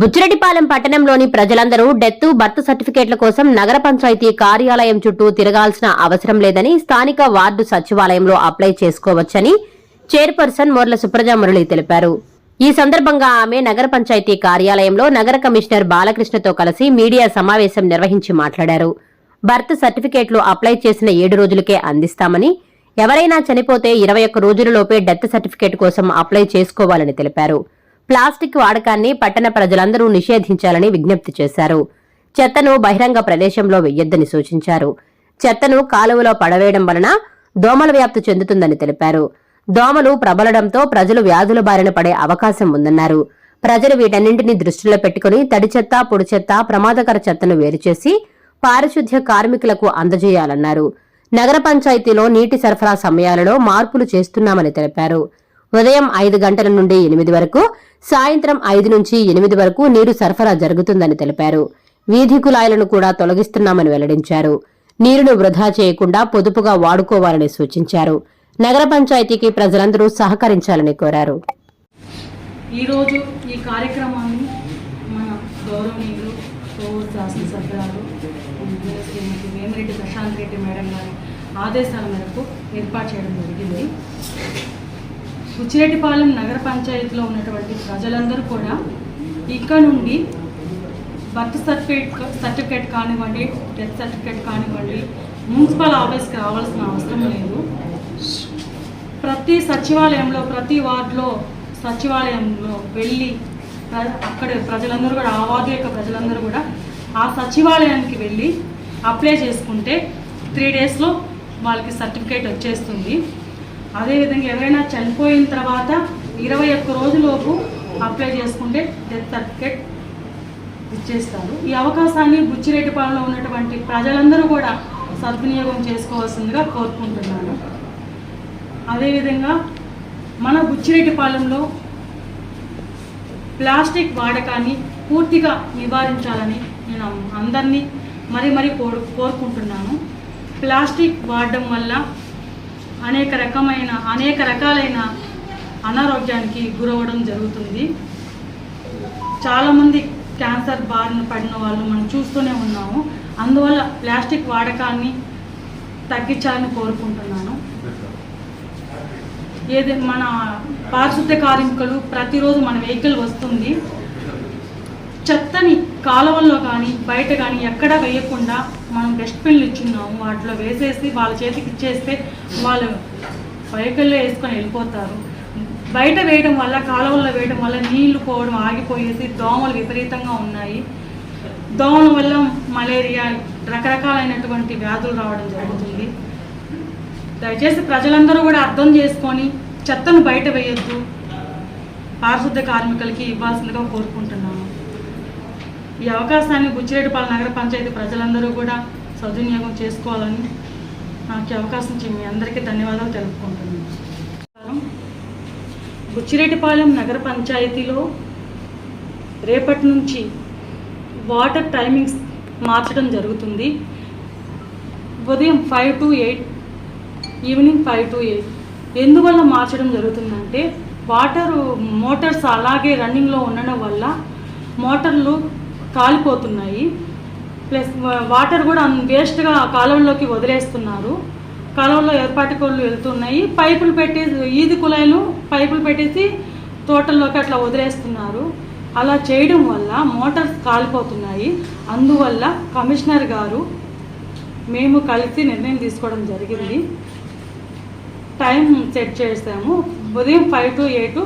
బుచ్చిరెడ్డిపాలెం పట్టణంలోని ప్రజలందరూ death birth సర్టిఫికేట్ల కోసం నగర పంచాయతీ కార్యాలయం చుట్టూ తిరగాల్సిన అవసరం లేదని స్థానిక వార్డు సచివాలయంలో అప్లై చేసుకోవచ్చని చైర్పర్సన్ మొర్ల సుప్రజా మురళి తెలిపారు. ఈ సందర్భంగా ఆమె నగర పంచాయతీ కార్యాలయంలో నగర కమిషనర్ బాలకృష్ణతో కలిసి మీడియా సమావేశం నిర్వహించి మాట్లాడారు. బర్త్ సర్టిఫికేట్లు అప్లై చేసిన ఏడు రోజులకే అందిస్తామని ఎవరైనా చనిపోతే ఇరవై ఒక్క రోజులలోపే డెత్ సర్టిఫికేట్ కోసం అప్లై చేసుకోవాలని తెలిపారు. ప్లాస్టిక్ వాడకాన్ని పట్టణ ప్రజలందరూ నిషేధించాలని విజ్ఞప్తి చేశారు. చెత్తను బహిరంగ ప్రదేశంలో వెయ్యొద్దని సూచించారు. చెత్తను కాలువలో పడవేయడం వలన దోమల వ్యాప్తి చెందుతుందని తెలిపారు. దోమలు ప్రబలడంతో ప్రజలు వ్యాధుల బారిన పడే అవకాశం ఉందన్నారు. ప్రజలు వీటన్నింటినీ దృష్టిలో పెట్టుకుని తడి చెత్త పొడి చెత్త ప్రమాదకర చెత్తను వేరుచేసి పారిశుద్ధ్య కార్మికులకు అందజేయాలన్నారు. నగర పంచాయతీలో నీటి సరఫరా సమయాలలో మార్పులు చేస్తున్నామని తెలిపారు. ఉదయం ఐదు గంటల నుండి ఎనిమిది వరకు సాయంత్రం ఐదు నుంచి ఎనిమిది వరకు నీరు సరఫరా జరుగుతుందని తెలిపారు. వీధి కుళాయిలను కూడా తొలగిస్తున్నామని వెల్లడించారు. నీరును వృధా చేయకుండా పొదుపుగా వాడుకోవాలని సూచించారు. నగర పంచాయతీకి ప్రజలందరూ సహకరించాలని కోరారు. ఈరోజు ఈ కార్యక్రమాన్ని మన గౌరవనీయులు కోవూరు శాసనసభ్యురాలు శ్రీమతి వేమిరెడ్డి ప్రశాంత్ రెడ్డి మేడం గారి ఆదేశాల మేరకు ఏర్పాటు చేయడం జరిగింది. బుచ్చిరెడ్డిపాలెం నగర పంచాయతీలో ఉన్నటువంటి ప్రజలందరూ కూడా ఇక్కడ నుండి బర్త్ సర్టిఫికేట్ సర్టిఫికేట్ కానివ్వండి డెత్ సర్టిఫికేట్ కానివ్వండి మున్సిపల్ ఆఫీస్కి రావాల్సిన అవసరం లేదు. ప్రతి సచివాలయంలో ప్రతి వార్డులో సచివాలయంలో వెళ్ళి ప్ర- అక్కడ ప్రజలందరూ కూడా ఆ వార్డు యొక్క ప్రజలందరూ కూడా ఆ సచివాలయానికి వెళ్ళి అప్లై చేసుకుంటే త్రీ డేస్లో వాళ్ళకి సర్టిఫికేట్ వచ్చేస్తుంది. అదేవిధంగా ఎవరైనా చనిపోయిన తర్వాత ఇరవై ఒక్క రోజులోపు అప్లై చేసుకుంటే డెత్ సర్టిఫికేట్ ఇచ్చేస్తారు. ఈ అవకాశాన్ని బుచ్చిరెడ్డిపాలెంలో ఉన్నటువంటి ప్రజలందరూ కూడా సద్వినియోగం చేసుకోవాల్సిందిగా కోరుకుంటున్నాను. అదేవిధంగా మన బుచ్చిరెడ్డిపాలెంలో ప్లాస్టిక్ వాడకాన్ని పూర్తిగా నివారించాలని నేను అందరినీ మరి మరి కోరు కోరుకుంటున్నాను. ప్లాస్టిక్ వాడడం వల్ల అనేక రకమైన అనేక రకాలైన అనారోగ్యానికి గురవడం జరుగుతుంది. చాలామంది క్యాన్సర్ బారిన పడిన వాళ్ళు మనం చూస్తూనే ఉన్నాము. అందువల్ల ప్లాస్టిక్ వాడకాన్ని తగ్గించాలని కోరుకుంటున్నాను. ఏది మన పారిశుద్ధ్య కార్మికులు ప్రతిరోజు మన వెహికల్ వస్తుంది. చెత్తని కాలువల్లో కానీ బయట కానీ ఎక్కడ వేయకుండా మనం డస్ట్బిన్లు ఇచ్చున్నాము. వాటిలో వేసేసి వాళ్ళ చేతికి ఇచ్చేస్తే వాళ్ళు వెహికల్లో వేసుకొని వెళ్ళిపోతారు. బయట వేయడం వల్ల కాలువల్లో వేయడం వల్ల నీళ్ళు పోవడం ఆగిపోయేసి దోమలు విపరీతంగా ఉన్నాయి. దోమల వల్ల మలేరియా రకరకాలైనటువంటి వ్యాధులు రావడం జరుగుతుంది. దయచేసి ప్రజలందరూ కూడా అర్థం చేసుకొని చెత్తను బయట వేయొద్దు. పారిశుద్ధ కార్మికులకి ఇవ్వాల్సిందిగా కోరుకుంటున్నాను. ఈ అవకాశాన్ని బుచ్చిరెడ్డిపాలెం నగర పంచాయతీ ప్రజలందరూ కూడా సద్వినియోగం చేసుకోవాలని నాకు అవకాశం ఇచ్చి మీ అందరికీ ధన్యవాదాలు తెలుపుకుంటున్నాను. బుచ్చిరెడ్డిపాలెం నగర పంచాయతీలో రేపటి నుంచి వాటర్ టైమింగ్స్ మార్చడం జరుగుతుంది. ఉదయం five to eight evening five to eight. ఎందువల్ల మార్చడం జరుగుతుందంటే వాటర్ మోటార్స్ అలాగే రన్నింగ్లో ఉండడం వల్ల మోటార్లు కాలిపోతున్నాయి. ప్లస్ వాటర్ కూడా వేస్ట్గా కాలువల్లోకి వదిలేస్తున్నారు. కాలువల్లో ఏర్పాటు కోళ్ళు వెళ్తున్నాయి. పైపులు పెట్టేసి ఈది కులాయిలు పైపులు పెట్టేసి తోటల్లోకి అట్లా వదిలేస్తున్నారు. అలా చేయడం వల్ల మోటార్స్ కాలిపోతున్నాయి. అందువల్ల కమిషనర్ గారు మేము కలిసి నిర్ణయం తీసుకోవడం జరిగింది. టైం సెట్ చేసాము. ఉదయం ఫైవ్ టు ఎయిట్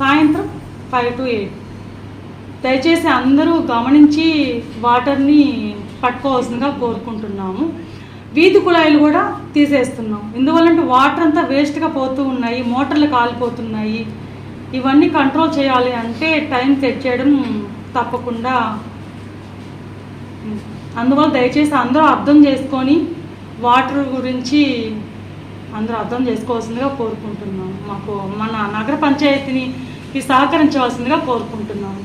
సాయంత్రం ఫైవ్ టు ఎయిట్. దయచేసి అందరూ గమనించి వాటర్ని పట్టుకోవాల్సిందిగా కోరుకుంటున్నాము. వీధి కుళాయిలు కూడా తీసేస్తున్నాం. ఎందువల్లంటే వాటర్ అంతా వేస్ట్గా పోతూ ఉన్నాయి మోటార్లు కాలిపోతున్నాయి. ఇవన్నీ కంట్రోల్ చేయాలి అంటే టైం సెట్ చేయడం తప్పకుండా అందువల్ల దయచేసి అందరూ అర్థం చేసుకొని వాటర్ గురించి అందరూ అర్థం చేసుకోవాల్సిందిగా కోరుకుంటున్నాం మాకు మన నగర పంచాయతీని ఈ సహకరించవలసిందిగా కోరుకుంటున్నాము.